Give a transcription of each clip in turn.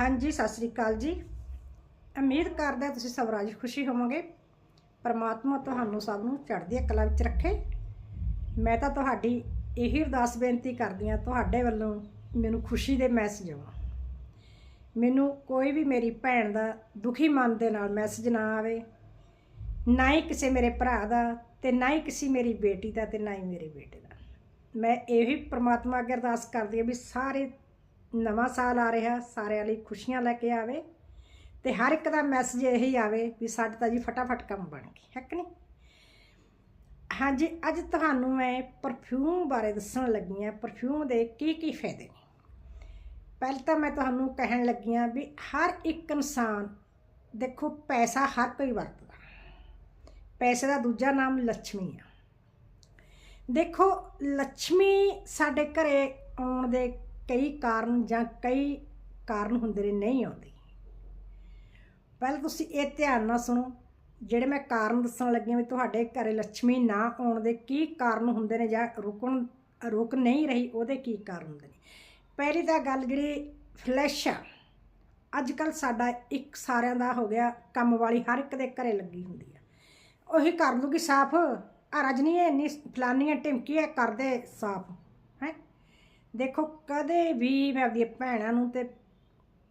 ਹਾਂਜੀ, ਸਤਿ ਸ੍ਰੀ ਅਕਾਲ ਜੀ। ਉਮੀਦ ਕਰਦਾ ਤੁਸੀਂ ਸਭ ਰਾਜੀ ਖੁਸ਼ੀ ਹੋਵੋਗੇ। ਪਰਮਾਤਮਾ ਤੁਹਾਨੂੰ ਸਭ ਨੂੰ ਚੜ੍ਹਦੀ ਕਲਾ ਵਿੱਚ ਰੱਖੇ। ਮੈਂ ਤਾਂ ਤੁਹਾਡੀ ਇਹੀ ਅਰਦਾਸ ਬੇਨਤੀ ਕਰਦੀ ਹਾਂ, ਤੁਹਾਡੇ ਵੱਲੋਂ ਮੈਨੂੰ ਖੁਸ਼ੀ ਦੇ ਮੈਸੇਜ ਆਉਣ। ਮੈਨੂੰ ਕੋਈ ਵੀ ਮੇਰੀ ਭੈਣ ਦਾ ਦੁਖੀ ਮਨ ਦੇ ਨਾਲ ਮੈਸੇਜ ਨਾ ਆਵੇ। ਨਾ ਹੀ ਕਿਸੇ ਮੇਰੇ ਭਰਾ ਦਾ ਤੇ ਨਾ ਹੀ ਕਿਸੇ ਮੇਰੀ ਬੇਟੀ ਦਾ ਤੇ ਨਾ ਹੀ ਮੇਰੇ ਬੇਟੇ ਦਾ। ਮੈਂ ਇਹੀ ਪ੍ਰਮਾਤਮਾ ਅੱਗੇ ਅਰਦਾਸ ਕਰਦੀ ਹਾਂ ਵੀ ਸਾਰੇ ਨਵਾਂ ਸਾਲ ਆ ਰਿਹਾ, ਸਾਰਿਆਂ ਲਈ ਖੁਸ਼ੀਆਂ ਲੈ ਕੇ ਆਵੇ ਤੇ ਹਰ ਇੱਕ ਦਾ ਮੈਸੇਜ ਇਹੀ ਆਵੇ ਵੀ ਸਾਡਾ ਤਾਂ ਜੀ ਫਟਾਫਟ ਕੰਮ ਬਣ ਗਈ ਹੱਕ ਨਹੀਂ? ਹਾਂਜੀ, ਅੱਜ ਤੁਹਾਨੂੰ ਮੈਂ ਪਰਫਿਊਮ ਬਾਰੇ ਦੱਸਣ ਲੱਗੀ ਆ ਪਰਫਿਊਮ ਦੇ ਕੀ ਕੀ ਫਾਇਦੇ ਨੇ। ਪਹਿਲ ਤਾਂ ਮੈਂ ਤੁਹਾਨੂੰ ਕਹਿਣ ਲੱਗੀ ਆ ਵੀ ਹਰ ਇੱਕ ਇਨਸਾਨ, ਦੇਖੋ ਪੈਸਾ ਹਰ ਕੋਈ ਵਰਤਦਾ। ਪੈਸੇ ਦਾ ਦੂਜਾ ਨਾਮ ਲక్ష్ਮੀ ਆ। ਦੇਖੋ ਲక్ష్ਮੀ ਸਾਡੇ ਘਰੇ ਆਉਣ ਦੇ ਕਈ ਕਾਰਨ ਜਾਂ ਕਈ ਕਾਰਨ ਹੁੰਦੇ ਨੇ, ਨਹੀਂ ਆਉਂਦੀ। ਪਹਿਲਾਂ ਤੁਸੀਂ ਇਹ ਧਿਆਨ ਨਾਲ ਸੁਣੋ, ਜਿਹੜੇ ਮੈਂ ਕਾਰਨ ਦੱਸਣ ਲੱਗੀ ਵੀ ਤੁਹਾਡੇ ਘਰੇ ਲక్ష్ਮੀ ਨਾ ਆਉਣ ਦੇ ਕੀ ਕਾਰਨ ਹੁੰਦੇ ਨੇ ਜਾਂ ਰੁਕਣ, ਰੁਕ ਨਹੀਂ ਰਹੀ, ਉਹਦੇ ਕੀ ਕਾਰਨ ਹੁੰਦੇ ਨੇ? ਪਹਿਲੀ ਤਾਂ ਗੱਲ ਜਿਹੜੀ ਫਲੈਸ਼ ਆ ਅੱਜ ਕੱਲ ਸਾਡਾ ਇੱਕ ਸਾਰਿਆਂ ਦਾ ਹੋ ਗਿਆ ਕੰਮ ਵਾਲੀ, ਹਰ ਇੱਕ ਦੇ ਘਰੇ ਲੱਗੀ ਹੁੰਦੀ ਆ। ਉਹੀ ਕਰ ਲੂਗੀ ਸਾਫ਼। ਆ ਰਜਨੀ ਹੈ ਇੰਨੀ ਫਲਾਨੀਆਂ ਟਿਮਕੀ ਹੈ ਕਰਦੇ ਸਾਫ਼। ਦੇਖੋ, ਕਦੇ ਵੀ ਮੈਂ ਆਪਦੀਆਂ ਭੈਣਾਂ ਨੂੰ ਤੇ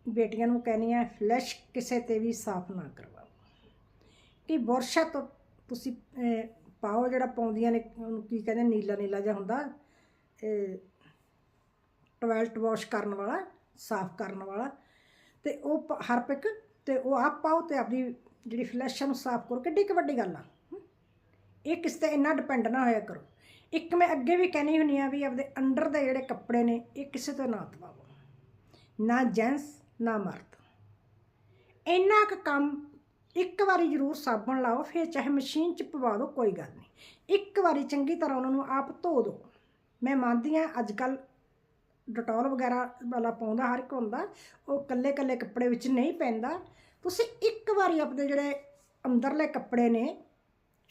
ਬੇਟੀਆਂ ਨੂੰ ਕਹਿੰਦੀ ਆ ਫਲੈਸ਼ ਕਿਸੇ ਤੇ ਵੀ ਸਾਫ਼ ਨਾ ਕਰਵਾਓ। ਕਿ ਬੁਰਸ਼ਾ ਤੋਂ ਤੁਸੀਂ ਪਾਓ ਜਿਹੜਾ ਪਾਉਂਦੀਆਂ ਨੇ, ਉਹਨੂੰ ਕੀ ਕਹਿੰਦੇ, ਨੀਲਾ ਨੀਲਾ ਜਿਹਾ ਹੁੰਦਾ ਇਹ ਟੋਇਲਟ ਵਾਸ਼ ਕਰਨ ਵਾਲਾ, ਸਾਫ਼ ਕਰਨ ਵਾਲਾ। ਤੇ ਉਹ ਪ- ਹਰਪਿਕ, ਤੇ ਉਹ ਆਪ ਪਾਓ ਤੇ ਆਪਣੀ ਜਿਹੜੀ ਫਲੈਸ਼ ਨੂੰ ਸਾਫ਼ ਕਰੋ। ਕਿੱਡੀ ਕੁ ਵੱਡੀ ਗੱਲ ਆ। ਇਹ ਕਿਸ ਤੇ ਇੰਨਾ ਡਿਪੈਂਡ ਨਾ ਹੋਇਆ ਕਰੋ। ਇੱਕ ਮੈਂ ਅੱਗੇ ਵੀ ਕਹਿਣੀ ਹੁੰਨੀ ਆ ਵੀ ਆਪਦੇ ਅੰਡਰ ਦੇ ਜਿਹੜੇ ਕੱਪੜੇ ਨੇ, ਇਹ ਕਿਸੇ ਤੋਂ ਨਾ ਤਵਾਓ ਨਾ ਜੈਂਸ ਨਾ ਮਰਦ। ਇੰਨਾ ਕੁ ਕੰਮ ਇੱਕ ਵਾਰੀ ਜ਼ਰੂਰ ਸਾਬਣ ਲਾਓ, ਫਿਰ ਚਾਹੇ ਮਸ਼ੀਨ 'ਚ ਪਵਾ ਦਿਓ ਕੋਈ ਗੱਲ ਨਹੀਂ। ਇੱਕ ਵਾਰੀ ਚੰਗੀ ਤਰ੍ਹਾਂ ਉਹਨਾਂ ਨੂੰ ਆਪ ਧੋ ਦਿਓ ਮੈਂ ਮੰਨਦੀ ਆ ਅੱਜ ਕੱਲ ਡਟੋਲ ਵਗੈਰਾ ਵਾਲਾ ਪਾਉਂਦਾ, ਹਰ ਇੱਕ ਹੁੰਦਾ, ਉਹ ਕੱਲੇ ਕੱਲੇ ਕੱਪੜੇ ਵਿੱਚ ਨਹੀਂ ਪੈਂਦਾ। ਤੁਸੀਂ ਇੱਕ ਵਾਰੀ ਆਪਣੇ ਜਿਹੜੇ ਅੰਦਰਲੇ ਕੱਪੜੇ ਨੇ,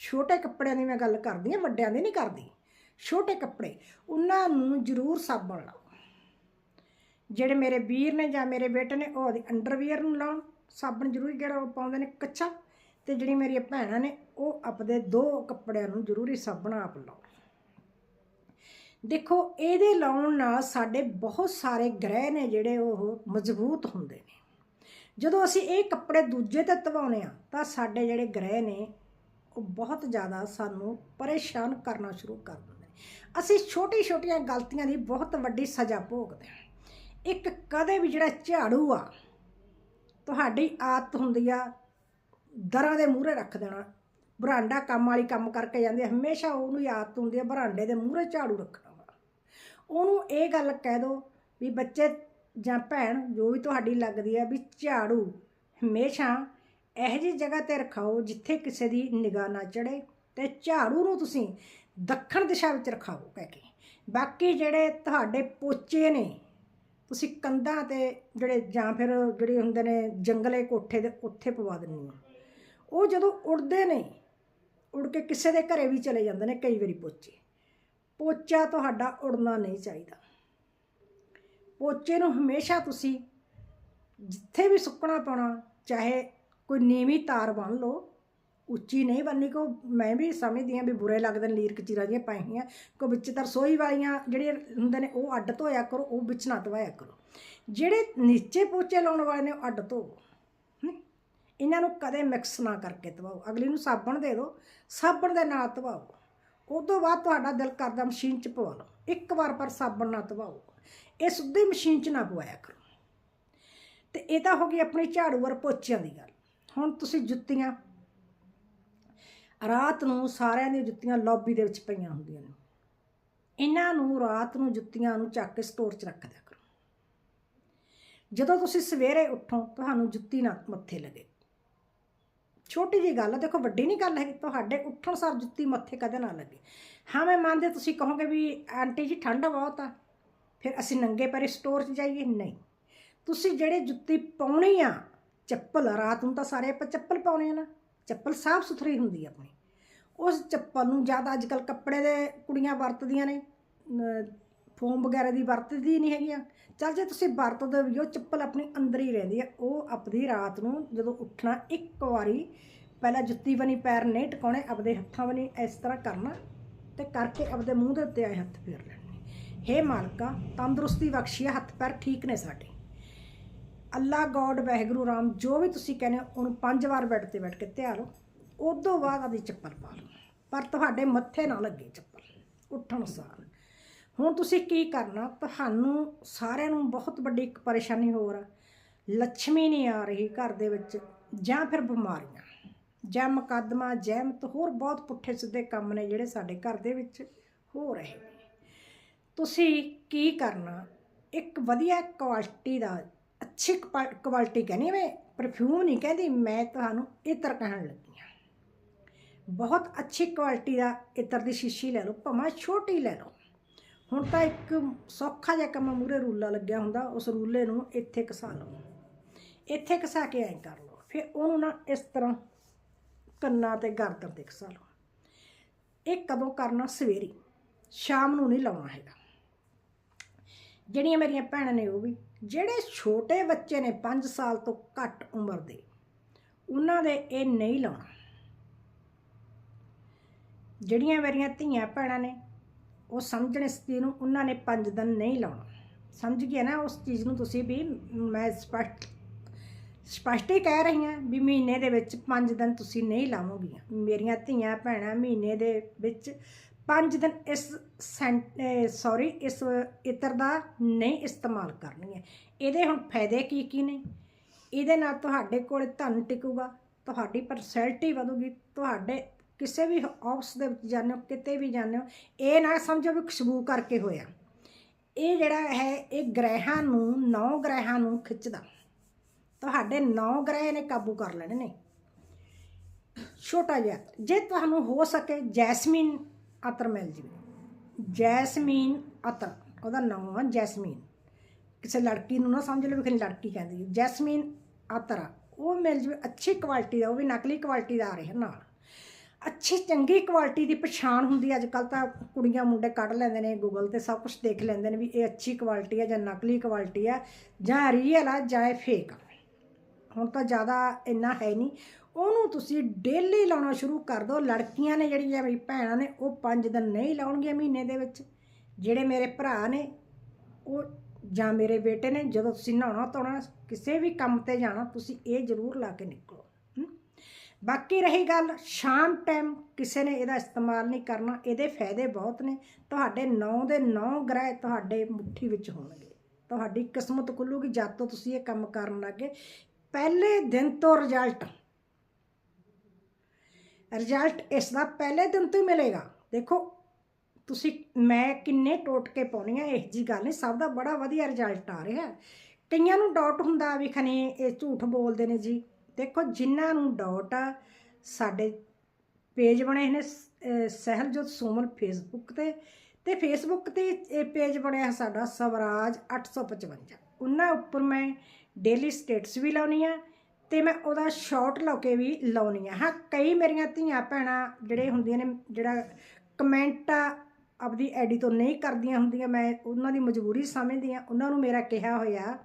ਛੋਟੇ ਕੱਪੜਿਆਂ ਦੀ ਮੈਂ ਗੱਲ ਕਰਦੀ ਹਾਂ, ਵੱਡਿਆਂ ਦੀ ਨਹੀਂ ਕਰਦੀ। ਛੋਟੇ ਕੱਪੜੇ, ਉਹਨਾਂ ਨੂੰ ਜ਼ਰੂਰ ਸਾਬਣ ਲਾਓ। ਜਿਹੜੇ ਮੇਰੇ ਵੀਰ ਨੇ ਜਾਂ ਮੇਰੇ ਬੇਟੇ ਨੇ, ਉਹ ਉਹਦੀ ਅੰਡਰਵੀਅਰ ਨੂੰ ਲਾਉਣ। ਸਾਬਣ ਜ਼ਰੂਰੀ ਜਿਹੜਾ ਉਹ ਪਾਉਂਦੇ ਨੇ ਕੱਚਾ। ਤੇ ਜਿਹੜੀ ਮੇਰੀਆਂ ਭੈਣਾਂ ਨੇ, ਉਹ ਆਪਦੇ ਦੋ ਕੱਪੜਿਆਂ ਨੂੰ ਜ਼ਰੂਰੀ ਸਾਬਣ ਆਪ ਲਾਓ। ਦੇਖੋ, ਇਹਦੇ ਲਾਉਣ ਨਾਲ ਸਾਡੇ ਬਹੁਤ ਸਾਰੇ ਗ੍ਰਹਿ ਨੇ ਜਿਹੜੇ ਉਹ ਮਜ਼ਬੂਤ ਹੁੰਦੇ ਨੇ। ਜਦੋਂ ਅਸੀਂ ਇਹ ਕੱਪੜੇ ਦੂਜੇ ਤੇ ਧਵਾਉਨੇ ਆ ਤਾਂ ਸਾਡੇ ਜਿਹੜੇ ਗ੍ਰਹਿ ਨੇ, ਉਹ ਬਹੁਤ ਜ਼ਿਆਦਾ ਸਾਨੂੰ ਪਰੇਸ਼ਾਨ ਕਰਨਾ ਸ਼ੁਰੂ ਕਰ ਦਿੰਦੇ ਅਸੀਂ ਛੋਟੀ ਛੋਟੀਆਂ ਗਲਤੀਆਂ ਦੀ ਬਹੁਤ ਵੱਡੀ ਸਜ਼ਾ ਭੋਗਦੇ ਹਾਂ। ਇੱਕ ਕਦੇ ਵੀ ਜਿਹੜਾ ਝਾੜੂ ਆ, ਤੁਹਾਡੀ ਆਦਤ ਹੁੰਦੀ ਆ ਦਰਾਂ ਦੇ ਮੂਹਰੇ ਰੱਖ ਦੇਣਾ। ਬਰਾਂਡਾ ਕੰਮ ਵਾਲੀ ਕੰਮ ਕਰਕੇ ਜਾਂਦੇ ਹਮੇਸ਼ਾ ਉਹਨੂੰ ਆਦਤ ਹੁੰਦੀ ਆ ਬਰਾਂਡੇ ਦੇ ਮੂਹਰੇ ਝਾੜੂ ਰੱਖਣਾ ਵਾ। ਉਹਨੂੰ ਇਹ ਗੱਲ ਕਹਿ ਦਿਓ ਵੀ ਬੱਚੇ ਜਾਂ ਭੈਣ, ਜੋ ਵੀ ਤੁਹਾਡੀ ਲੱਗਦੀ ਆ ਵੀ ਝਾੜੂ ਹਮੇਸ਼ਾ ਇਹੋ ਜਿਹੀ ਜਗ੍ਹਾ ਤੇ ਰਖਾਓ ਜਿੱਥੇ ਕਿਸੇ ਦੀ ਨਿਗਾਹ ਨਾ ਚੜੇ ਤੇ ਝਾੜੂ ਨੂੰ ਤੁਸੀਂ ਦੱਖਣ ਦਿਸ਼ਾ ਵਿੱਚ ਰਖਾਓ ਕਹਿ ਕੇ। ਬਾਕੀ ਜਿਹੜੇ ਤੁਹਾਡੇ ਪੋਚੇ ਨੇ, ਤੁਸੀਂ ਕੰਧਾਂ ਤੇ ਜਿਹੜੇ ਜਾਂ ਫਿਰ ਜਿਹੜੇ ਹੁੰਦੇ ਨੇ ਜੰਗਲੇ ਕੋਠੇ ਦੇ ਉੱਥੇ ਪਵਾ ਦਿੰਨੀ ਆ ਉਹ ਜਦੋਂ ਉੜਦੇ ਨੇ, ਉੜ ਕੇ ਕਿਸੇ ਦੇ ਘਰੇ ਵੀ ਚਲੇ ਜਾਂਦੇ ਨੇ ਕਈ ਵਾਰੀ ਪੋਚੇ। ਪੋਚਾ ਤੁਹਾਡਾ ਉੜਨਾ ਨਹੀਂ ਚਾਹੀਦਾ। ਪੋਚੇ ਨੂੰ ਹਮੇਸ਼ਾ ਤੁਸੀਂ ਜਿੱਥੇ ਵੀ ਸੁੱਕਣਾ ਪਾਉਣਾ, ਚਾਹੇ ਕੋਈ ਨੀਵੀਂ ਤਾਰ ਬੰਨ ਲਓ ਉੱਚੀ ਨਹੀਂ ਬੰਨੀ ਕੋ ਮੈਂ ਵੀ ਸਮਝਦੀ ਹਾਂ ਵੀ ਬੁਰੇ ਲੱਗਦੇ ਨੇ ਲੀਰ ਕਚੀਰਾਂ ਜਿਹੀਆਂ ਪਾਈਆਂ ਹੋਈਆਂ। ਕੋ ਵਿੱਚ ਤਾਂ ਰਸੋਈ ਵਾਲੀਆਂ ਜਿਹੜੀਆਂ ਹੁੰਦੇ ਨੇ, ਉਹ ਅੱਡ ਧੋਇਆ ਕਰੋ, ਉਹ ਵਿੱਚ ਨਾ ਧਵਾਇਆ ਕਰੋ। ਜਿਹੜੇ ਨੀਚੇ ਪੋਚੇ ਲਾਉਣ ਵਾਲੇ ਨੇ, ਉਹ ਅੱਡ ਧੋਵੋ ਇਹਨਾਂ ਨੂੰ ਕਦੇ ਮਿਕਸ ਨਾ ਕਰਕੇ ਧਵਾਓ। ਅਗਲੀ ਨੂੰ ਸਾਬਣ ਦੇ ਦਿਓ, ਸਾਬਣ ਦੇ ਨਾਲ ਧਵਾਓ। ਉਸ ਤੋਂ ਬਾਅਦ ਤੁਹਾਡਾ ਦਿਲ ਕਰਦਾ ਮਸ਼ੀਨ 'ਚ ਪਵਾ ਲਓ। ਇੱਕ ਵਾਰ ਪਰ ਸਾਬਣ ਨਾ ਧਵਾਓ। ਇਹ ਸਿੱਧੀ ਮਸ਼ੀਨ 'ਚ ਨਾ ਪਵਾਇਆ ਕਰੋ। ਤੇ ਇਹ ਤਾਂ ਹੋ ਗਈ ਆਪਣੀ ਝਾੜੂ ਔਰ ਪੋਚਿਆਂ ਦੀ ਗੱਲ। ਹੁਣ ਤੁਸੀਂ ਜੁੱਤੀਆਂ ਰਾਤ ਨੂੰ ਸਾਰਿਆਂ ਦੀਆਂ ਜੁੱਤੀਆਂ ਲੌਬੀ ਦੇ ਵਿੱਚ ਪਈਆਂ ਹੁੰਦੀਆਂ ਨੇ। ਇਹਨਾਂ ਨੂੰ ਰਾਤ ਨੂੰ ਜੁੱਤੀਆਂ ਨੂੰ ਚੱਕ ਕੇ ਸਟੋਰ 'ਚ ਰੱਖ ਦਿਆ ਕਰੋ। ਜਦੋਂ ਤੁਸੀਂ ਸਵੇਰੇ ਉੱਠੋ, ਤੁਹਾਨੂੰ ਜੁੱਤੀ ਨਾ ਮੱਥੇ ਲੱਗੇ। ਛੋਟੀ ਜੀ ਗੱਲ ਹੈ ਦੇਖੋ ਵੱਡੀ ਨਹੀਂ ਗੱਲ ਹੈਗੀ, ਤੁਹਾਡੇ ਉੱਠਣ ਸਾਰ ਜੁੱਤੀ ਮੱਥੇ ਕਦੇ ਨਾ ਲੱਗੇ। ਹਾਂ, ਮੈਂ ਮੰਨਦੇ ਤੁਸੀਂ ਕਹੋਗੇ ਵੀ ਆਂਟੀ ਜੀ ਠੰਡ ਬਹੁਤ ਆ, ਫਿਰ ਅਸੀਂ ਨੰਗੇ ਪੈਰੇ ਸਟੋਰ 'ਚ ਜਾਈਏ? ਨਹੀਂ। ਤੁਸੀਂ ਜਿਹੜੇ ਜੁੱਤੀ ਪਾਉਣੀ ਆ, ਚੱਪਲ ਰਾਤ ਨੂੰ ਤਾਂ ਸਾਰੇ ਆਪਾਂ ਚੱਪਲ ਪਾਉਣੇ ਆ ਨਾ। ਚੱਪਲ ਸਾਫ਼ ਸੁਥਰੀ ਹੁੰਦੀ ਆਪਣੀ। ਉਸ ਚੱਪਲ ਨੂੰ ਜ਼ਿਆਦਾ ਅੱਜ ਕੱਲ ਕੱਪੜੇ ਦੇ ਕੁੜੀਆਂ ਵਰਤਦੀਆਂ ਨੇ ਫੋਮ ਵਗੈਰਾ ਦੀ ਵਰਤਦੀ ਨਹੀਂ ਹੈਗੀਆਂ। ਚੱਲ ਜੇ ਤੁਸੀਂ ਵਰਤਦੇ ਵੀ ਉਹ ਚੱਪਲ ਆਪਣੀ ਅੰਦਰ ਹੀ ਰਹਿੰਦੀ ਹੈ ਉਹ ਆਪਦੀ ਰਾਤ ਨੂੰ ਜਦੋਂ ਉੱਠਣਾ, ਇੱਕ ਵਾਰੀ ਪਹਿਲਾਂ ਜੁੱਤੀ ਬਣੀ, ਪੈਰ ਨਹੀਂ ਟਿਕਾਉਣੇ ਆਪਦੇ ਹੱਥਾਂ ਬਣੀ, ਇਸ ਤਰ੍ਹਾਂ ਕਰਨਾ ਤੇ ਕਰਕੇ ਆਪਦੇ ਮੂੰਹ ਦੇ ਉੱਤੇ ਆਏ ਹੱਥ ਫੇਰ ਲੈਣੇ। ਹੇ ਮਾਲਕਾ, ਤੰਦਰੁਸਤੀ ਬਖਸ਼ੀਏ ਹੱਥ ਪੈਰ ਠੀਕ ਨੇ ਸਾਡੇ। ਅੱਲਾ, ਗੋਡ, ਵਾਹਿਗੁਰੂ, ਰਾਮ, ਜੋ ਵੀ ਤੁਸੀਂ ਕਹਿੰਦੇ ਹੋ, ਉਹਨੂੰ ਪੰਜ ਵਾਰ ਬੈੱਡ ਤੇ ਬੈਠ ਕੇ ਧਿਆ ਲਓ ਉਦੋਂ ਬਾਅਦ ਆਦੀ ਚੱਪਲ ਪਾ ਲਓ। ਪਰ ਤੁਹਾਡੇ ਮੱਥੇ ਨਾ ਲੱਗੇ ਚੱਪਲ। ਉੱਠਣ ਸਾਰ। ਹੁਣ ਤੁਸੀਂ ਕੀ ਕਰਨਾ? ਤੁਹਾਨੂੰ ਸਾਰਿਆਂ ਨੂੰ ਬਹੁਤ ਵੱਡੀ ਇੱਕ ਪਰੇਸ਼ਾਨੀ ਹੋਰ ਆ। ਲੱਛਮੀ ਨਹੀਂ ਆ ਰਹੀ ਘਰ ਦੇ ਵਿੱਚ, ਜਾਂ ਫਿਰ ਬਿਮਾਰੀਆਂ। ਜਾਂ ਮੁਕੱਦਮਾ, ਜਹਿਮਤ, ਹੋਰ ਬਹੁਤ ਪੁੱਠੇ ਸਿੱਧੇ ਕੰਮ ਨੇ ਜਿਹੜੇ ਸਾਡੇ ਘਰ ਦੇ ਵਿੱਚ ਹੋ ਰਹੇ ਨੇ। ਤੁਸੀਂ ਕੀ ਕਰਨਾ? ਇੱਕ ਵਧੀਆ ਕੁਆਲਿਟੀ ਦਾ ਅੱਛੀ ਕੁਆਲਿਟੀ ਕਹਿੰਦੀ ਮੈਂ ਪਰਫਿਊਮ ਨਹੀਂ ਕਹਿੰਦੀ, ਮੈਂ ਤੁਹਾਨੂੰ ਇਤਰ ਕਹਿਣ ਲੱਗੀ ਹਾਂ। ਬਹੁਤ ਅੱਛੀ ਕੁਆਲਿਟੀ ਦਾ ਇਤਰ ਦੀ ਸ਼ੀਸ਼ੀ ਲੈ ਲਓ, ਭਾਵੇਂ ਛੋਟੀ ਲੈ ਲਓ। ਹੁਣ ਤਾਂ ਇੱਕ ਸੌਖਾ ਜਿਹਾ ਕੰਮ ਮੂਰੇ ਰੂਲਾ ਲੱਗਿਆ ਹੁੰਦਾ, ਉਸ ਰੂਲੇ ਨੂੰ ਇੱਥੇ ਘਸਾ ਲਓ। ਇੱਥੇ ਘਸਾ ਕੇ ਐਂ ਕਰ ਲਓ, ਫਿਰ ਉਹਨੂੰ ਨਾ ਇਸ ਤਰ੍ਹਾਂ ਕੰਨਾਂ ਤੇ ਗਰਦਨ ਤੇ ਘਸਾ ਲਓ। ਇਹ ਕਦੋਂ ਕਰਨਾ? ਸਵੇਰੀ। ਸ਼ਾਮ ਨੂੰ ਨਹੀਂ ਲਾਉਣਾ ਹੈਗਾ। ਜਿਹੜੀਆਂ ਮੇਰੀਆਂ ਭੈਣਾਂ ਨੇ ਉਹ ਵੀ ਜਿਹੜੇ ਛੋਟੇ ਬੱਚੇ ਨੇ 5 ਸਾਲ ਤੋਂ ਘੱਟ ਉਮਰ ਦੇ, ਉਹਨਾਂ ਦੇ ਇਹ ਨਹੀਂ ਲਾਉਣਾ। ਜਿਹੜੀਆਂ ਮੇਰੀਆਂ ਧੀਆਂ ਭੈਣਾਂ ਨੇ, ਉਹ ਸਮਝਣ ਇਸ ਚੀਜ਼ ਨੂੰ, ਉਹਨਾਂ ਨੇ 5 ਦਿਨ ਨਹੀਂ ਲਾਉਣਾ। ਸਮਝ ਗਏ ਨਾ ਉਸ ਚੀਜ਼ ਨੂੰ ਤੁਸੀਂ ਵੀ, ਮੈਂ ਸਪਸ਼ਟ ਸਪਸ਼ਟ ਹੀ ਕਹਿ ਰਹੀ ਹਾਂ ਵੀ ਮਹੀਨੇ ਦੇ ਵਿੱਚ 5 ਦਿਨ ਤੁਸੀਂ ਨਹੀਂ ਲਾਵੋਗੀਆਂ। ਮੇਰੀਆਂ ਧੀਆਂ ਭੈਣਾਂ ਮਹੀਨੇ ਦੇ ਵਿੱਚ ਪੰਜ ਦਿਨ ਇਸ ਸੌਰੀ ਇਸ ਇਤਰ ਦਾ ਨਹੀਂ ਇਸਤੇਮਾਲ ਕਰਨੀ ਹੈ। ਇਹਦੇ ਹੁਣ ਫਾਇਦੇ ਕੀ ਕੀ ਨੇ? ਇਹਦੇ ਨਾਲ ਤੁਹਾਡੇ ਕੋਲ ਧਨ ਟਿਕੂਗਾ, ਤੁਹਾਡੀ ਪਰਸਨੈਲਿਟੀ ਵਧੂਗੀ, ਤੁਹਾਡੇ ਕਿਸੇ ਵੀ ਆਫਿਸ ਦੇ ਵਿੱਚ ਜਾਂਦੇ ਹੋ, ਕਿਤੇ ਵੀ ਜਾਂਦੇ ਹੋ, ਇਹ ਨਾ ਸਮਝੋ ਵੀ ਖੁਸ਼ਬੂ ਕਰਕੇ ਹੋਇਆ। ਇਹ ਜਿਹੜਾ ਹੈ, ਇਹ ਗ੍ਰਹਿਾਂ ਨੂੰ, ਨੌ ਗ੍ਰਹਿਾਂ ਨੂੰ ਖਿੱਚਦਾ। ਤੁਹਾਡੇ ਨੌ ਗ੍ਰਹਿ ਨੇ ਕਾਬੂ ਕਰ ਲੈਣੇ ਨੇ। ਛੋਟਾ ਜਿਹਾ, ਜੇ ਤੁਹਾਨੂੰ ਹੋ ਸਕੇ ਜੈਸਮੀਨ ਅਤਰ ਮਿਲ ਜਵੇ। ਜੈਸਮੀਨ ਅਤਰ, ਉਹਦਾ ਨਾਮ ਹੈ ਜੈਸਮੀਨ। ਕਿਸੇ ਲੜਕੀ ਨੂੰ ਨਾ ਸਮਝ ਲਓ ਕਿ ਲੜਕੀ ਕਹਿੰਦੀ ਜੈਸਮੀਨ ਅਤਰ ਉਹ ਮਿਲ ਜਵੇ, ਅੱਛੀ ਕੁਆਲਿਟੀ ਦਾ, ਉਹ ਵੀ ਨਕਲੀ ਕੁਆਲਿਟੀ ਦਾ ਆ ਰਿਹਾ ਨਾਲ। ਅੱਛੀ, ਚੰਗੀ ਕੁਆਲਿਟੀ ਦੀ ਪਛਾਣ ਹੁੰਦੀ ਅੱਜ ਕੱਲ ਤਾਂ ਕੁੜੀਆਂ ਮੁੰਡੇ ਕੱਢ ਲੈਂਦੇ ਨੇ ਗੂਗਲ ਤੇ ਸਭ ਕੁਝ ਦੇਖ ਲੈਂਦੇ ਨੇ ਵੀ ਇਹ ਅੱਛੀ ਕੁਆਲਿਟੀ ਹੈ ਜਾਂ ਨਕਲੀ ਕੁਆਲਿਟੀ ਹੈ ਜਾਂ ਰੀਅਲ ਆ ਜਾਂ ਇਹ ਫੇਕ ਆ। ਹੁਣ ਤਾਂ ਜ਼ਿਆਦਾ ਇੰਨਾ ਹੈ ਨਹੀਂ। ਉਹਨੂੰ ਤੁਸੀਂ ਡੇਲੀ ਲਾਉਣਾ ਸ਼ੁਰੂ ਕਰ ਦਿਓ। ਲੜਕੀਆਂ ਨੇ ਜਿਹੜੀਆਂ ਮੇਰੀ ਭੈਣਾਂ ਨੇ, ਉਹ 5 ਦਿਨ ਨਹੀਂ ਲਾਉਣਗੀਆਂ ਮਹੀਨੇ ਦੇ ਵਿੱਚ। ਜਿਹੜੇ ਮੇਰੇ ਭਰਾ ਨੇ, ਉਹ ਜਾਂ ਮੇਰੇ ਬੇਟੇ ਨੇ, ਜਦੋਂ ਤੁਸੀਂ ਨਹਾਉਣਾ, ਧੋਣਾ, ਕਿਸੇ ਵੀ ਕੰਮ ਤੇ ਜਾਣਾ, ਤੁਸੀਂ ਇਹ ਜ਼ਰੂਰ ਲਾ ਕੇ ਨਿਕਲੋ। ਬਾਕੀ ਰਹੀ ਗੱਲ, ਸ਼ਾਮ ਟਾਈਮ ਕਿਸੇ ਨੇ ਇਹਦਾ ਇਸਤੇਮਾਲ ਨਹੀਂ ਕਰਨਾ। ਇਹਦੇ ਫਾਇਦੇ ਬਹੁਤ ਨੇ। ਤੁਹਾਡੇ 9 ਦੇ 9 ਗ੍ਰਹਿ ਤੁਹਾਡੇ ਮੁੱਠੀ ਵਿੱਚ ਹੋਣਗੇ। ਤੁਹਾਡੀ ਕਿਸਮਤ ਖੁੱਲੂਗੀ, ਜਦ ਤੋਂ ਤੁਸੀਂ ਇਹ ਕੰਮ ਕਰਨ ਲੱਗੇ। ਪਹਿਲੇ ਦਿਨ ਤੋਂ ਰਿਜ਼ਲਟ ਰਿਜ਼ਲਟ ਇਸ ਦਾ ਪਹਿਲੇ ਦਿਨ ਤੋਂ ਹੀ ਮਿਲੇਗਾ। ਦੇਖੋ, ਤੁਸੀਂ, ਮੈਂ ਕਿੰਨੇ ਟੋਟਕੇ ਪਾਉਣੀ ਆ, ਇਹ ਜੀ ਗੱਲ ਨਹੀਂ, ਸਭ ਦਾ ਬੜਾ ਵਧੀਆ ਰਿਜ਼ਲਟ ਆ ਰਿਹਾ। ਕਈਆਂ ਨੂੰ ਡਾਊਟ ਹੁੰਦਾ ਵੀ ਖਨੇ ਇਹ ਝੂਠ ਬੋਲਦੇ ਨੇ ਜੀ। ਦੇਖੋ, ਜਿਨ੍ਹਾਂ ਨੂੰ ਡਾਊਟ ਆ, ਸਾਡੇ ਪੇਜ ਬਣੇ ਨੇ, ਅਹ, ਸਹਿਲਜੋਤ ਸੋਮਲ ਫੇਸਬੁੱਕ ਤੇ ਤੇ ਫੇਸਬੁੱਕ ਤੇ ਇਹ ਪੇਜ ਬਣਿਆ ਸਾਡਾ ਸਵਰਾਜ 855 ਉਹਨਾਂ ਉੱਪਰ ਮੈਂ ਡੇਲੀ ਸਟੇਟਸ ਵੀ ਲਾਉਣੀ ਆ ਤੇ ਮੈਂ ਉਹਦਾ ਸ਼ਾਰਟ ਲਾ ਕੇ ਵੀ ਲਾਉਣੀ ਆ। ਹਾਂ, ਕਈ ਮੇਰੀਆਂ ਧੀਆਂ ਭੈਣਾਂ ਜਿਹੜੇ ਹੁੰਦੀਆਂ ਨੇ, ਜਿਹੜਾ ਕਮੈਂਟ ਆਪਦੀ ਐਡੀ ਤੋਂ ਨਹੀਂ ਕਰਦੀਆਂ ਹੁੰਦੀਆਂ, ਮੈਂ ਉਹਨਾਂ ਦੀ ਮਜਬੂਰੀ ਸਮਝਦੀ ਆ ਉਹਨਾਂ ਨੂੰ ਮੇਰਾ ਕਿਹਾ ਹੋਇਆ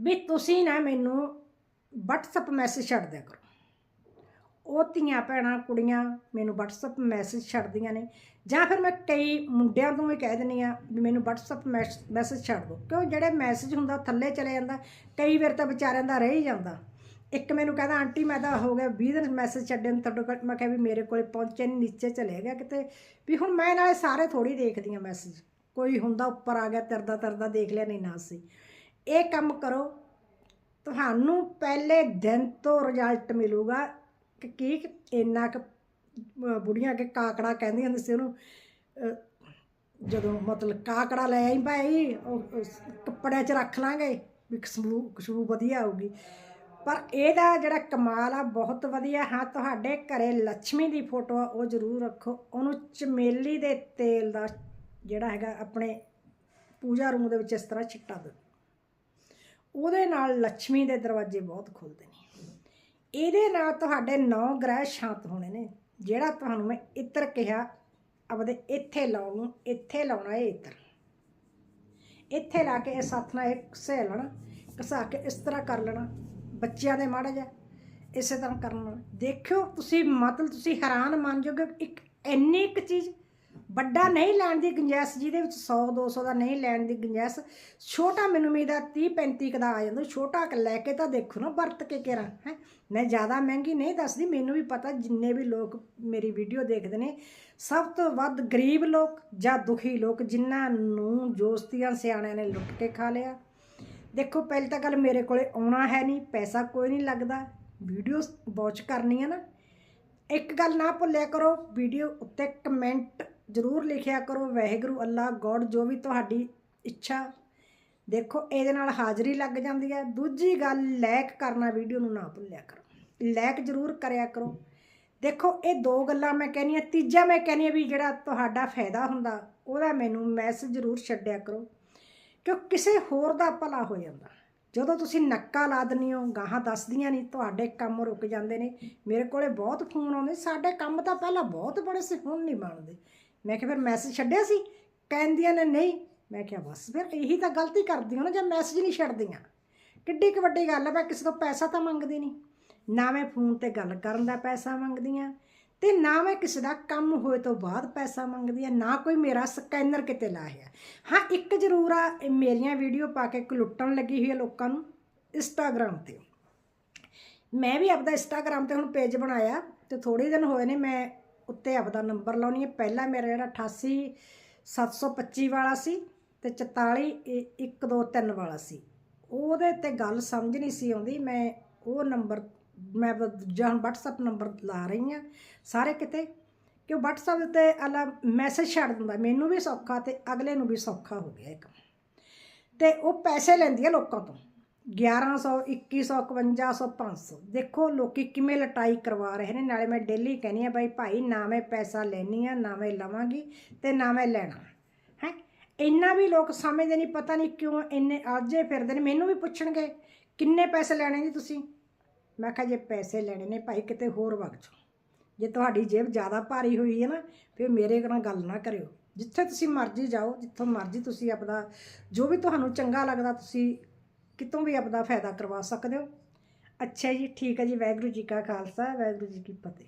ਵੀ ਤੁਸੀਂ ਨਾ ਮੈਨੂੰ WhatsApp ਮੈਸੇਜ ਛੱਡ ਦਿਆ ਕਰੋ। ਉਹ ਧੀਆਂ ਭੈਣਾਂ ਕੁੜੀਆਂ ਮੈਨੂੰ WhatsApp ਮੈਸੇਜ ਛੱਡਦੀਆਂ ਨੇ। ਜਾਂ ਫਿਰ ਮੈਂ ਕਈ ਮੁੰਡਿਆਂ ਨੂੰ ਵੀ ਕਹਿ ਦਿੰਦੀ ਆ ਵੀ ਮੈਨੂੰ WhatsApp ਮੈਸੇਜ ਛੱਡ ਦਿਓ ਕਿਉਂ? ਜਿਹੜੇ ਮੈਸੇਜ ਹੁੰਦਾ, ਉਹ ਥੱਲੇ ਚਲੇ ਜਾਂਦਾ। ਕਈ ਵਾਰ ਤਾਂ ਵਿਚਾਰਿਆਂ ਦਾ ਰਹਿ ਹੀ ਜਾਂਦਾ। ਇੱਕ ਮੈਨੂੰ ਕਹਿੰਦਾ, ਆਂਟੀ, ਮੈਂ ਤਾਂ ਹੋ ਗਿਆ 20 ਦਿਨ ਮੈਸੇਜ ਛੱਡੇ ਨੂੰ ਤੁਹਾਡੇ ਕੋਲ। ਮੈਂ ਕਿਹਾ ਵੀ ਮੇਰੇ ਕੋਲੇ ਪਹੁੰਚੇ ਨਹੀਂ ਨੀਚੇ ਚਲੇ ਗਿਆ ਕਿਤੇ। ਵੀ ਹੁਣ ਮੈਂ ਨਾਲੇ ਸਾਰੇ ਥੋੜੀ ਦੇਖਦੀ ਆ ਮੈਸੇਜ ਕੋਈ ਹੁੰਦਾ, ਉੱਪਰ ਆ ਗਿਆ, ਤਰਦਾ ਤਰਦਾ ਦੇਖ ਲਿਆ, ਨਹੀਂ ਨਾ ਸੀ। ਇਹ ਕੰਮ ਕਰੋ। ਤੁਹਾਨੂੰ ਪਹਿਲੇ ਦਿਨ ਤੋਂ ਰਿਜ਼ਲਟ ਮਿਲੂਗਾ। ਕਿ ਕੀ ਇੰਨਾ ਕੁ ਬੁੜੀਆਂ ਅੱਗੇ ਕਾਕੜਾ ਕਹਿੰਦੀ ਹੁੰਦੀਆਂ ਸੀ ਉਹਨੂੰ ਜਦੋਂ ਮਤਲਬ ਕਾਕੜਾ ਲੈ ਆਈ ਭਾਈ, ਉਹ ਕੱਪੜਿਆਂ 'ਚ ਰੱਖ ਲਾਂਗੇ ਵੀ ਖੁਸ਼ਬੂ ਖੁਸ਼ਬੂ ਵਧੀਆ ਆਊਗੀ। ਪਰ ਇਹਦਾ ਜਿਹੜਾ ਕਮਾਲ ਆ, ਬਹੁਤ ਵਧੀਆ ਹਾਂ, ਤੁਹਾਡੇ ਘਰੇ ਲక్ష్ਮੀ ਦੀ ਫੋਟੋ ਆ, ਉਹ ਜ਼ਰੂਰ ਰੱਖੋ। ਉਹਨੂੰ ਚਮੇਲੀ ਦੇ ਤੇਲ ਦਾ ਜਿਹੜਾ ਹੈਗਾ, ਆਪਣੇ ਪੂਜਾ ਰੂਮ ਦੇ ਵਿੱਚ ਇਸ ਤਰ੍ਹਾਂ ਛਿੱਟਾ ਦਿਓ। ਉਹਦੇ ਨਾਲ ਲక్ష్ਮੀ ਦੇ ਦਰਵਾਜ਼ੇ ਬਹੁਤ ਖੁੱਲਦੇ ਨੇ। ਇਹਦੇ ਨਾਲ ਤੁਹਾਡੇ ਨੌ ਗ੍ਰਹਿ ਸ਼ਾਂਤ ਹੋਣੇ ਨੇ, ਜਿਹੜਾ ਤੁਹਾਨੂੰ ਮੈਂ ਇਤਰ ਕਿਹਾ, ਆਪਦੇ ਇੱਥੇ ਲਾਉਣ ਨੂੰ, ਇੱਥੇ ਲਾਉਣਾ ਇਹ ਇਤਰ। ਇੱਥੇ ਲਾ ਕੇ ਇਹ ਸਾਥ ਨਾਲ ਇੱਕ ਸਹਿ ਲੈਣਾ, ਘਸਾ ਕੇ ਇਸ ਤਰ੍ਹਾਂ ਕਰ ਲੈਣਾ, ਬੱਚਿਆਂ ਦੇ ਮਾੜਾ ਜਿਹਾ, ਇਸੇ ਤਰ੍ਹਾਂ ਕਰਨਾ ਦੇਖਿਓ, ਤੁਸੀਂ ਮਤਲਬ ਤੁਸੀਂ ਹੈਰਾਨ ਮੰਨ ਜਾਓਗੇ, ਇੱਕ ਇੰਨੀ ਇੱਕ ਚੀਜ਼ ਵੱਡਾ ਨਹੀਂ ਲੈਣ ਦੀ ਗੁੰਜਾਇਸ਼, ਜਿਹਦੇ ਵਿੱਚ 100 200 ਦਾ ਨਹੀਂ ਲੈਣ ਦੀ ਗੁੰਜਾਇਸ਼, ਛੋਟਾ ਮੈਨੂੰ ਉਮੀਦ ਆ 30 35 ਕੁ ਦਾ ਆ ਜਾਂਦਾ, ਛੋਟਾ ਲੈ ਕੇ ਤਾਂ ਦੇਖੋ ਨਾ, ਵਰਤ ਕੇ ਕਿਹੜਾ, ਹੈ। ਮੈਂ ਜ਼ਿਆਦਾ ਮਹਿੰਗੀ ਨਹੀਂ ਦੱਸਦੀ, ਮੈਨੂੰ ਵੀ ਪਤਾ, ਜਿੰਨੇ ਵੀ ਲੋਕ ਮੇਰੀ ਵੀਡੀਓ ਦੇਖਦੇ ਨੇ, ਸਭ ਤੋਂ ਵੱਧ ਗਰੀਬ ਲੋਕ ਜਾਂ ਦੁਖੀ ਲੋਕ, ਜਿਨ੍ਹਾਂ ਨੂੰ ਜੋਸਤੀਆਂ ਸਿਆਣਿਆਂ ਨੇ ਲੁੱਟ ਕੇ ਖਾ ਲਿਆ। ਦੇਖੋ, ਪਹਿਲੀ ਤਾਂ ਗੱਲ ਮੇਰੇ ਕੋਲੇ ਆਉਣਾ ਹੈ ਨਹੀਂ, ਪੈਸਾ ਕੋਈ ਨਹੀਂ ਲੱਗਦਾ ਵੀਡੀਓ ਵਾਚ ਕਰਨੀ ਹੈ ਨਾ। ਇੱਕ ਗੱਲ ਨਾ ਭੁੱਲਿਆ ਕਰੋ, ਵੀਡੀਓ ਉੱਤੇ ਕਮੈਂਟ ਜ਼ਰੂਰ ਲਿਖਿਆ ਕਰੋ। ਵਾਹਿਗੁਰੂ, ਅੱਲਾ, ਗੋਡ, ਜੋ ਵੀ ਤੁਹਾਡੀ ਇੱਛਾ, ਦੇਖੋ, ਇਹਦੇ ਨਾਲ ਹਾਜ਼ਰੀ ਲੱਗ ਜਾਂਦੀ ਹੈ। ਦੂਜੀ ਗੱਲ, ਲਾਇਕ ਕਰਨਾ ਵੀਡੀਓ ਨੂੰ ਨਾ ਭੁੱਲਿਆ ਕਰੋ। ਲਾਇਕ ਜ਼ਰੂਰ ਕਰਿਆ ਕਰੋ। ਦੇਖੋ, ਇਹ ਦੋ ਗੱਲਾਂ ਮੈਂ ਕਹਿੰਨੀ ਆ ਤੀਜਾ ਮੈਂ ਕਹਿੰਨੀ ਆ ਵੀ ਜਿਹੜਾ ਤੁਹਾਡਾ ਫਾਇਦਾ ਹੁੰਦਾ, ਉਹਦਾ ਮੈਨੂੰ ਮੈਸੇਜ ਜ਼ਰੂਰ ਛੱਡਿਆ ਕਰੋ। ਕਿਉਂ? ਕਿਸੇ ਹੋਰ ਦਾ ਭਲਾ ਹੋ ਜਾਂਦਾ। ਜਦੋਂ ਤੁਸੀਂ ਨੱਕਾ ਲਾ ਦਿੰਦੇ ਹੋ, ਗਾਹਾਂ ਦੱਸਦੀਆਂ ਨਹੀਂ, ਤੁਹਾਡੇ ਕੰਮ ਰੁਕ ਜਾਂਦੇ ਨੇ। ਮੇਰੇ ਕੋਲੇ ਬਹੁਤ ਫੋਨ ਆਉਂਦੇ, ਸਾਡੇ ਕੰਮ ਤਾਂ ਪਹਿਲਾਂ ਬਹੁਤ ਬੜੇ ਸੀ, ਹੁਣ ਨਹੀਂ ਬਣਦੇ। ਮੈਂ ਕਿਹਾ, ਫਿਰ ਮੈਸੇਜ ਛੱਡਿਆ ਸੀ? ਕਹਿੰਦੀਆਂ ਨੇ, ਨਹੀਂ। ਮੈਂ ਕਿਹਾ, ਬਸ ਫਿਰ ਇਹੀ ਤਾਂ ਗਲਤੀ ਕਰਦੀਆਂ ਨਾ, ਜੇ ਮੈਸੇਜ ਨਹੀਂ ਛੱਡਦੀਆਂ? ਕਿੱਡੀ ਕੁ ਵੱਡੀ ਗੱਲ ਹੈ ਮੈਂ ਕਿਸੇ ਤੋਂ ਪੈਸਾ ਤਾਂ ਮੰਗਦੀ ਨਹੀਂ। ਨਾ ਮੈਂ ਫੋਨ ਤੇ ਗੱਲ ਕਰਨ ਦਾ ਪੈਸਾ ਮੰਗਦੀ ਆ ਤੇ ਨਾ ਮੈਂ ਕਿਸੇ ਦਾ ਕੰਮ ਹੋਏ ਤੋਂ ਬਾਅਦ ਪੈਸਾ ਮੰਗਦੀ ਆ ਨਾ ਕੋਈ ਮੇਰਾ ਸਕੈਨਰ ਕਿਤੇ ਲਾਇਆ ਹਾਂ, ਇੱਕ ਜ਼ਰੂਰ ਆ, ਇਹ ਮੇਰੀਆਂ ਵੀਡੀਓ ਪਾ ਕੇ ਕਲੁੱਟਣ ਲੱਗੀ ਹੋਈ ਹੈ ਲੋਕਾਂ ਨੂੰ ਇੰਸਟਾਗ੍ਰਾਮ ਤੇ। ਮੈਂ ਵੀ ਆਪਦਾ ਇੰਸਟਾਗ੍ਰਾਮ ਤੇ ਹੁਣ ਪੇਜ ਬਣਾਇਆ, ਤੇ ਥੋੜੇ ਦਿਨ ਹੋਏ ਨੇ, ਮੈਂ ਉੱਤੇ ਆਪਦਾ ਨੰਬਰ ਲਾਉਣੀ ਹੈ। ਪਹਿਲਾਂ ਮੇਰਾ ਜਿਹੜਾ 88 725 ਵਾਲਾ ਸੀ ਤੇ 44 123 ਵਾਲਾ ਸੀ। ਉਹਦੇ ਤੇ ਗੱਲ ਸਮਝ ਨਹੀਂ ਸੀ ਆਉਂਦੀ। ਮੈਂ ਉਹ ਨੰਬਰ, ਮੈਂ ਆਪਦਾ ਦੂਜਾ ਹੁਣ WhatsApp ਨੰਬਰ ਲਾ ਰਹੀ ਹਾਂ ਸਾਰੇ ਕਿਤੇ। ਕਿ WhatsApp ਤੇ ਅਲਾ ਮੈਸੇਜ ਛੱਡ ਦਿੰਦਾ। ਮੈਨੂੰ ਵੀ ਸੌਖਾ ਤੇ ਅਗਲੇ ਨੂੰ ਵੀ ਸੌਖਾ ਹੋ ਗਿਆ ਇੱਕ। ਤੇ ਉਹ ਪੈਸੇ ਲੈਂਦੀ ਹੈ ਲੋਕਾਂ ਤੋਂ। 1100 2100 5100 500 ਦੇਖੋ ਲੋਕੀ ਕਿਵੇਂ ਲਟਾਈ ਕਰਵਾ ਰਹੇ ਨੇ, ਨਾਲੇ ਮੈਂ ਡੇਲੀ ਕਹਿੰਦੀ ਆ ਬਾਈ ਭਾਈ ਨਾ ਮੈਂ ਪੈਸਾ ਲੈਣੀ ਆ ਨਾ ਮੈਂ ਲਵਾਂਗੀ ਤੇ ਨਾ ਮੈਂ ਲੈਣਾ, ਹੈ? ਇੰਨਾ ਵੀ ਲੋਕ ਸਮਝਦੇ ਨਹੀਂ, ਪਤਾ ਨਹੀਂ ਕਿਉਂ ਇੰਨੇ ਆਜੇ ਫਿਰਦੇ ਨੇ। ਮੈਨੂੰ ਵੀ ਪੁੱਛਣਗੇ, ਕਿੰਨੇ ਪੈਸੇ ਲੈਣੇ ਜੀ ਤੁਸੀਂ? ਮੈਂ ਕਿਹਾ, ਜੇ ਪੈਸੇ ਲੈਣੇ ਨੇ, ਭਾਈ ਕਿਤੇ ਹੋਰ ਵਗ ਜਾਓ। ਜੇ ਤੁਹਾਡੀ ਜੇਬ ਜ਼ਿਆਦਾ ਭਾਰੀ ਹੋਈ ਹੈ ਨਾ, ਫਿਰ ਮੇਰੇ ਨਾਲ ਗੱਲ ਨਾ ਕਰਿਓ। ਜਿੱਥੇ ਤੁਸੀਂ ਮਰਜ਼ੀ ਜਾਓ, ਜਿੱਥੋਂ ਮਰਜ਼ੀ ਤੁਸੀਂ ਆਪਣਾ, ਜੋ ਵੀ ਤੁਹਾਨੂੰ ਚੰਗਾ ਲੱਗਦਾ, ਤੁਸੀਂ ਕਿਤੋਂ ਵੀ ਆਪਦਾ ਫਾਇਦਾ ਕਰਵਾ ਸਕਦੇ ਹੋ। ਅੱਛਾ ਜੀ, ਠੀਕ ਹੈ ਜੀ, ਵਾਹਿਗੁਰੂ ਜੀ ਕਾ ਖਾਲਸਾ, ਵਾਹਿਗੁਰੂ ਜੀ ਕੀ ਫਤਿਹ।